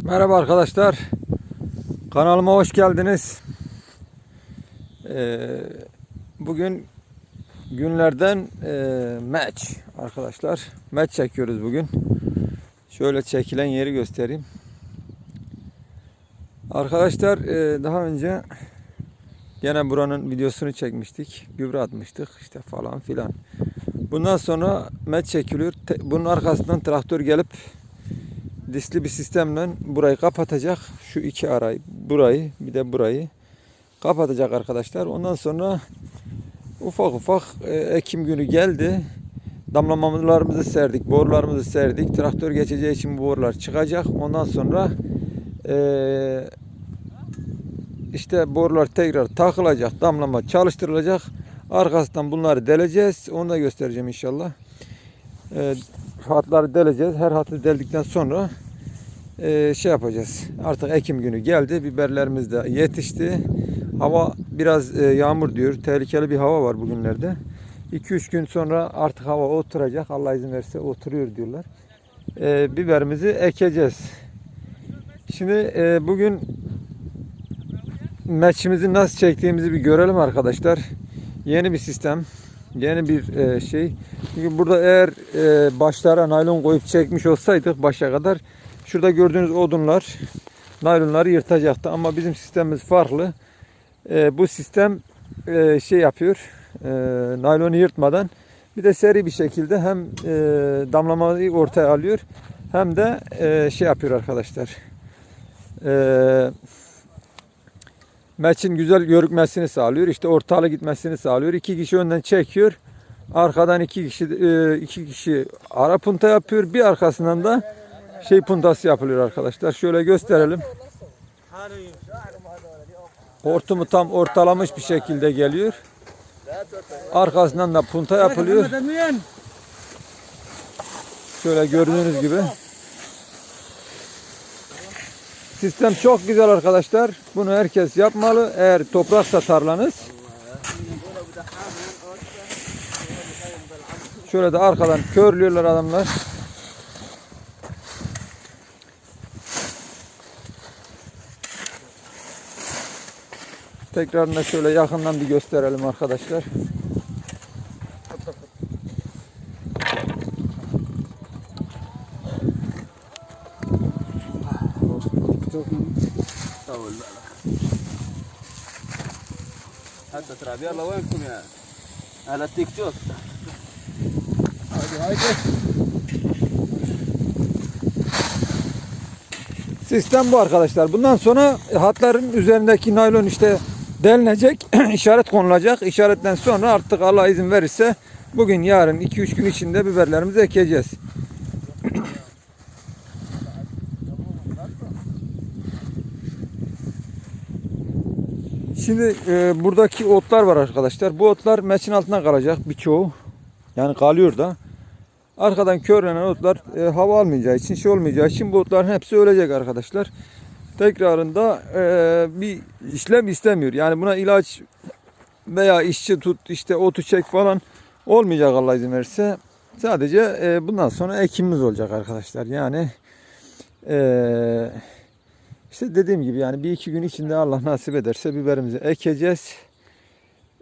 Merhaba arkadaşlar. Kanalıma hoş geldiniz. Ee, bugün günlerden e, match arkadaşlar. Match çekiyoruz bugün. Şöyle çekilen yeri göstereyim. Arkadaşlar e, daha önce gene buranın videosunu çekmiştik. Gübre atmıştık işte falan filan. Bundan sonra match çekiliyor. Bunun arkasından traktör gelip disli bir sistemle burayı kapatacak. Şu iki arayı, burayı bir de burayı kapatacak arkadaşlar. Ondan sonra ufak ufak e, Ekim günü geldi. Damlamalarımızı serdik, borularımızı serdik. Traktör geçeceği için bu borular çıkacak. Ondan sonra e, işte borular tekrar takılacak, damlama çalıştırılacak. Arkasından bunları deleceğiz. Onu da göstereceğim inşallah. E, hatları deleceğiz. Her hatı deldikten sonra e, şey yapacağız. Artık Ekim günü geldi. Biberlerimiz de yetişti. Hava biraz e, yağmur diyor. Tehlikeli bir hava var bugünlerde. 2-3 gün sonra artık hava oturacak. Allah izin verirse oturuyor diyorlar. E, biberimizi ekeceğiz. Şimdi e, bugün meçimizi nasıl çektiğimizi bir görelim arkadaşlar. Yeni bir sistem. Yeni bir e, şey. Çünkü burada eğer başlara naylon koyup çekmiş olsaydık başa kadar şurada gördüğünüz odunlar naylonları yırtacaktı. Ama bizim sistemimiz farklı. E, bu sistem e, şey yapıyor. E, naylonu yırtmadan bir de seri bir şekilde hem e, damlamayı ortaya alıyor hem de e, şey yapıyor arkadaşlar. E, meçin güzel görükmesini sağlıyor. İşte ortalı gitmesini sağlıyor. İki kişi önden çekiyor. Arkadan iki kişi e, iki kişi ara punta yapıyor. Bir arkasından da şey puntası yapılıyor arkadaşlar. Şöyle gösterelim. Hortumu tam ortalamış bir şekilde geliyor. Arkasından da punta yapılıyor. Şöyle gördüğünüz gibi. Sistem çok güzel arkadaşlar. Bunu herkes yapmalı. Eğer topraksa tarlanız. Şöyle de arkadan körlüyorlar adamlar. Tekrarında şöyle yakından bir gösterelim arkadaşlar. طول بالك حتى تراب يلا وينكم يا اهل التيك توك Sistem bu arkadaşlar. Bundan sonra hatların üzerindeki naylon işte delinecek, işaret konulacak. İşaretten sonra artık Allah izin verirse bugün yarın 2-3 gün içinde biberlerimizi ekeceğiz. Şimdi e, buradaki otlar var arkadaşlar. Bu otlar meçin altına kalacak birçoğu. Yani kalıyor da. Arkadan körlenen otlar e, hava almayacağı için, şey olmayacağı için bu otların hepsi ölecek arkadaşlar. Tekrarında e, bir işlem istemiyor. Yani buna ilaç veya işçi tut, işte otu çek falan olmayacak Allah izin verirse. Sadece e, bundan sonra ekimimiz olacak arkadaşlar. Yani e, işte dediğim gibi yani bir iki gün içinde Allah nasip ederse biberimizi ekeceğiz.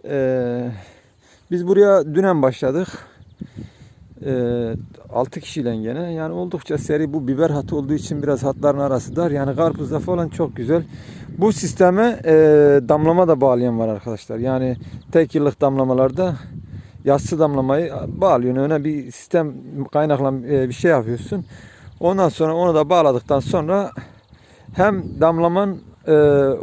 E, biz buraya dünen başladık. Ee, 6 kişiyle gene. Yani oldukça seri. Bu biber hatı olduğu için biraz hatların arası dar. Yani karpuzda falan çok güzel. Bu sisteme e, damlama da bağlayan var arkadaşlar. Yani tek yıllık damlamalarda yassı damlamayı bağlıyorsun. Öne bir sistem kaynakla e, bir şey yapıyorsun. Ondan sonra onu da bağladıktan sonra hem damlaman e,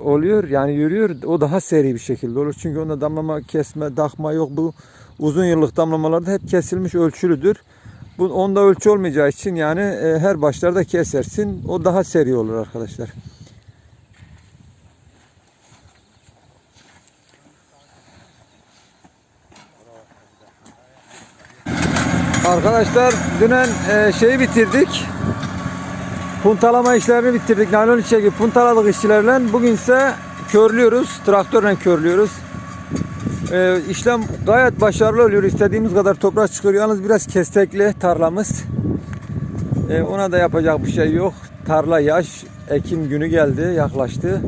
oluyor yani yürüyor. O daha seri bir şekilde olur. Çünkü onda damlama kesme takma yok. Bu uzun yıllık damlamalarda hep kesilmiş ölçülüdür. Bu onda ölçü olmayacağı için yani e, her başlarda kesersin. O daha seri olur arkadaşlar. Arkadaşlar dünen e, şeyi bitirdik. Puntalama işlerini bitirdik. Naylon içe puntaladık işçilerle. Bugün ise körlüyoruz. Traktörle körlüyoruz. Ee, işlem gayet başarılı oluyor. İstediğimiz kadar toprak çıkıyor. Yalnız biraz kestekli tarlamız. Ee, ona da yapacak bir şey yok. tarla yaş, ekim günü geldi, yaklaştı.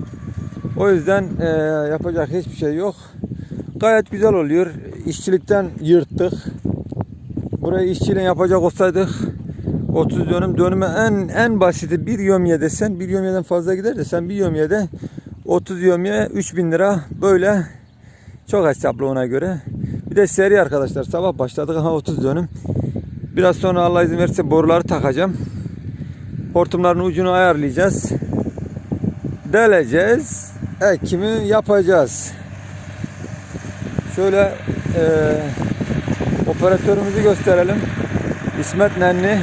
O yüzden e, yapacak hiçbir şey yok. Gayet güzel oluyor. İşçilikten yırttık. Burayı işçiliğin yapacak olsaydık 30 dönüm dönüme en en basiti bir yömye desen bir yömyeden fazla gider de sen bir yömyede 30 yömye 3000 lira böyle çok hesaplı ona göre. Bir de seri arkadaşlar sabah başladık aha 30 dönüm. Biraz sonra Allah izin verirse boruları takacağım. Hortumların ucunu ayarlayacağız. Deleceğiz. Ekimi yapacağız. Şöyle e, operatörümüzü gösterelim. İsmet Nenni.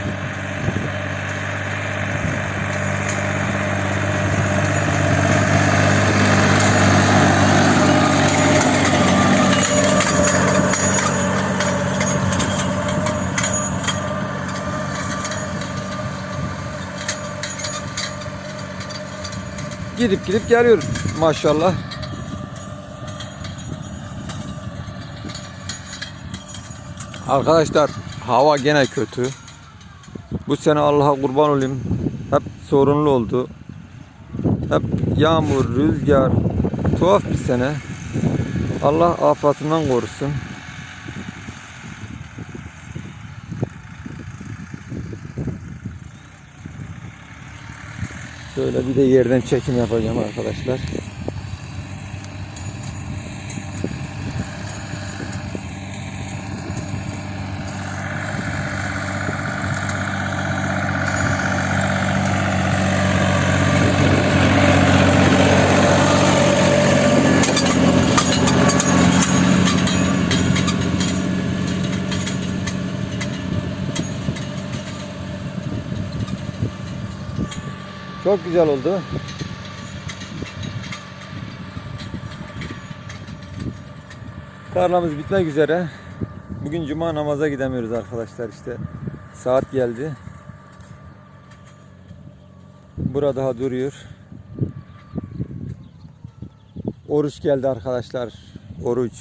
Gidip gidip geliyoruz maşallah. Arkadaşlar hava gene kötü. Bu sene Allah'a kurban olayım. Hep sorunlu oldu. Hep yağmur, rüzgar. Tuhaf bir sene. Allah afatından korusun. Şöyle bir de yerden çekim yapacağım arkadaşlar. Çok güzel oldu. Tarlamız bitmek üzere. Bugün cuma namaza gidemiyoruz arkadaşlar işte. Saat geldi. Burada daha duruyor. Oruç geldi arkadaşlar. Oruç.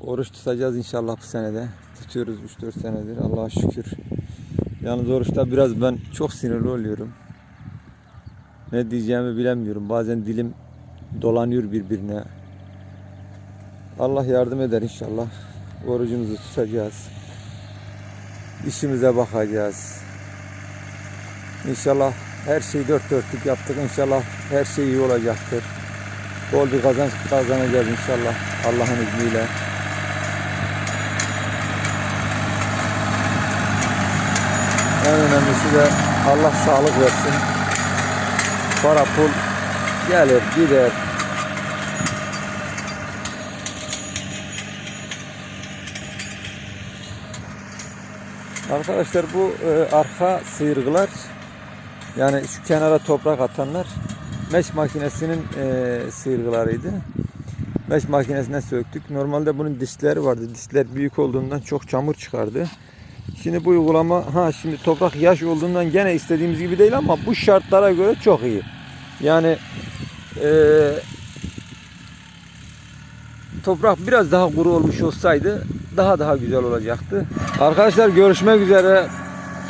Oruç tutacağız inşallah bu senede. Tutuyoruz 3-4 senedir. Allah'a şükür. Yalnız oruçta biraz ben çok sinirli oluyorum. Ne diyeceğimi bilemiyorum. Bazen dilim dolanıyor birbirine. Allah yardım eder inşallah. Orucumuzu tutacağız. İşimize bakacağız. İnşallah her şeyi dört dörtlük yaptık. İnşallah her şey iyi olacaktır. Bol bir kazanç kazanacağız inşallah. Allah'ın izniyle. En önemlisi de Allah sağlık versin. Para pul gelir gider. Arkadaşlar bu e, arka sıyırgılar yani şu kenara toprak atanlar meş makinesinin e, sıyırgılarıydı. Meş makinesine söktük. Normalde bunun dişleri vardı. Dişler büyük olduğundan çok çamur çıkardı. Şimdi bu uygulama ha şimdi toprak yaş olduğundan gene istediğimiz gibi değil ama bu şartlara göre çok iyi. Yani eee, toprak biraz daha kuru olmuş olsaydı daha daha güzel olacaktı. Arkadaşlar görüşmek üzere.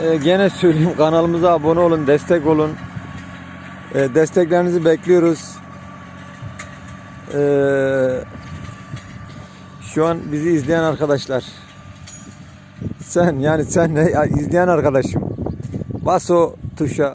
Eee, gene söyleyeyim kanalımıza abone olun, destek olun. Eee, desteklerinizi bekliyoruz. Eee, şu an bizi izleyen arkadaşlar sen yani sen ne ya izleyen arkadaşım. Bas o tuşa